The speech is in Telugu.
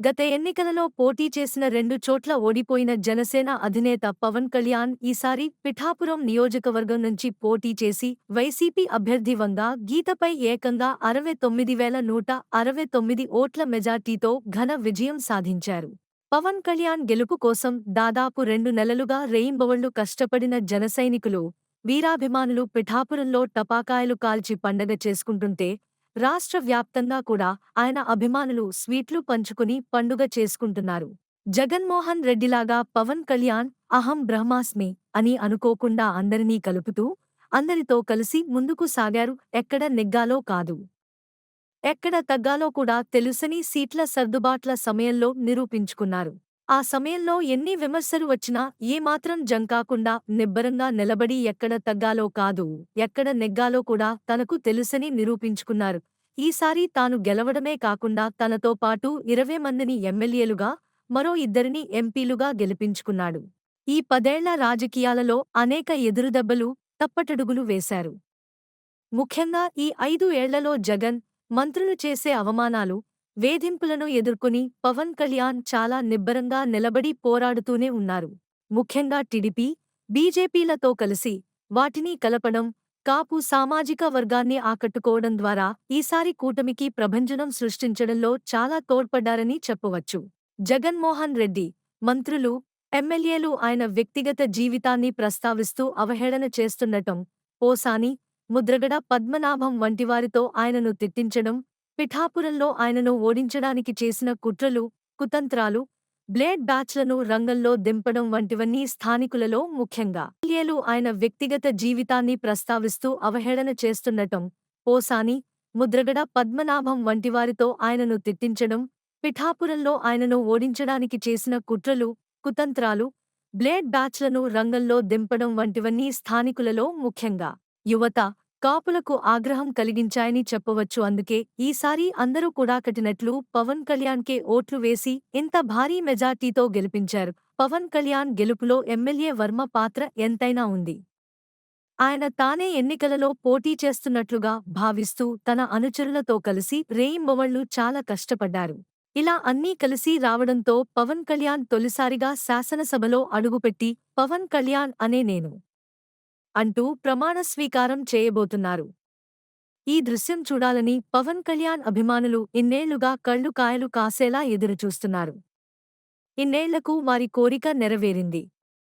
గత ఎన్నికలలో పోటీ చేసిన రెండు చోట్ల ఓడిపోయిన జనసేన అధినేత పవన్ కళ్యాణ్ ఈసారి పిఠాపురం నియోజకవర్గం నుంచి పోటీ చేసి వైసీపీ అభ్యర్థి వంగా గీతపై ఏకంగా అరవై తొమ్మిది వేల నూట అరవై తొమ్మిది ఓట్ల మెజార్టీతో ఘన విజయం సాధించారు. పవన్ కళ్యాణ్ గెలుపు కోసం దాదాపు రెండు నెలలుగా రెయింబవళ్ళు కష్టపడిన జనసైనికులు వీరాభిమానులు పిఠాపురంలో టపాకాయలు కాల్చి పండగ చేసుకుంటుంటే రాష్ట్ర వ్యాప్తంగా కూడా ఆయన అభిమానులు స్వీట్లు పంచుకుని పండుగ చేసుకుంటున్నారు. జగన్మోహన్ రెడ్డిలాగా పవన్ కళ్యాణ్ అహం బ్రహ్మాస్మి అని అనుకోకుండా అందరినీ కలుపుతూ అందరితో కలిసి ముందుకు సాగారు ఎక్కడ నెగ్గాలో కాదు. ఎక్కడ తగ్గాలో కూడా తెలుసని సీట్ల సర్దుబాట్ల సమయంలో నిరూపించుకున్నారు. ఆ సమయంలో ఎన్ని విమర్శలు వచ్చినా ఏమాత్రం జంకాకుండా నిబ్బరంగా నిలబడి ఎక్కడ తగ్గాలో కాదు ఎక్కడ నెగ్గాలో కూడా తనకు తెలుసని నిరూపించుకున్నారు. ఈసారి తాను గెలవడమే కాకుండా తనతో పాటు ఇరవై మందిని ఎమ్మెల్యేలుగా మరో ఇద్దరిని ఎంపీలుగా గెలిపించుకున్నాడు. ఈ పదేళ్ళ రాజకీయాలలో అనేక ఎదురుదెబ్బలు తప్పటడుగులు వేశారు. ముఖ్యంగా ఈ ఐదు ఏళ్ళలో జగన్ మంత్రులు చేసే అవమానాలు వేధింపులను ఎదుర్కొని పవన్ కళ్యాణ్ చాలా నిబ్బరంగా నిలబడి పోరాడుతూనే ఉన్నారు. ముఖ్యంగా టిడిపి బీజేపీలతో కలిసి వాటిని కలపడం కాపు సామాజిక వర్గాన్ని ఆకట్టుకోవడం ద్వారా ఈసారి కూటమికి ప్రభంజనం సృష్టించడంలో చాలా తోడ్పడ్డారని చెప్పవచ్చు. జగన్మోహన్ రెడ్డి మంత్రులు ఎమ్మెల్యేలు ఆయన వ్యక్తిగత జీవితాన్ని ప్రస్తావిస్తూ అవహేళన చేస్తుండటం పోసాని ముద్రగడ పద్మనాభం వంటివారితో ఆయనను తిట్టించడం పిఠాపురంలో ఆయనను ఓడించడానికి చేసిన కుట్రలు కుతంత్రాలు బ్లేడ్ బ్యాచ్లను రంగంలో దింపడం వంటివన్నీ స్థానికులలో ముఖ్యంగా. ఎమ్మెల్యేలు ఆయన వ్యక్తిగత జీవితాన్ని ప్రస్తావిస్తూ అవహేళన చేస్తుండటం పోసాని ముద్రగడ పద్మనాభం వంటివారితో ఆయనను తిట్టించడం పిఠాపురంలో ఆయనను ఓడించడానికి చేసిన కుట్రలు కుతంత్రాలు బ్లేడ్ బ్యాచ్లను రంగంలో దింపడం వంటివన్నీ స్థానికులలో ముఖ్యంగా. యువత కాపులకు ఆగ్రహం కలిగించాయని చెప్పవచ్చు. అందుకే ఈసారి అందరూ కూడా కట్టినట్లు పవన్ కళ్యాణ్కే ఓట్లు వేసి ఇంత భారీ మెజార్టీతో గెలిపించారు. పవన్ కళ్యాణ్ గెలుపులో ఎమ్మెల్యే వర్మ పాత్ర ఎంతైనా ఉంది. ఆయన తానే ఎన్నికలలో పోటీ చేస్తున్నట్లుగా భావిస్తూ తన అనుచరులతో కలిసి రేయింబవళ్ళు చాలా కష్టపడ్డారు. ఇలా అన్నీ కలిసి రావడంతో పవన్ కళ్యాణ్ తొలిసారిగా శాసనసభలో అడుగుపెట్టి పవన్ కళ్యాణ్ అనే నేను అంటూ ప్రమాణ స్వీకారం చేయబోతున్నారు. ఈ దృశ్యం చూడాలని పవన్ కళ్యాణ్ అభిమానులు ఇన్నేళ్ళుగా కళ్ళు కాయలు కాసేలా ఎదురుచూస్తున్నారు. ఇన్నేళ్ళకు వారి కోరిక నెరవేరింది.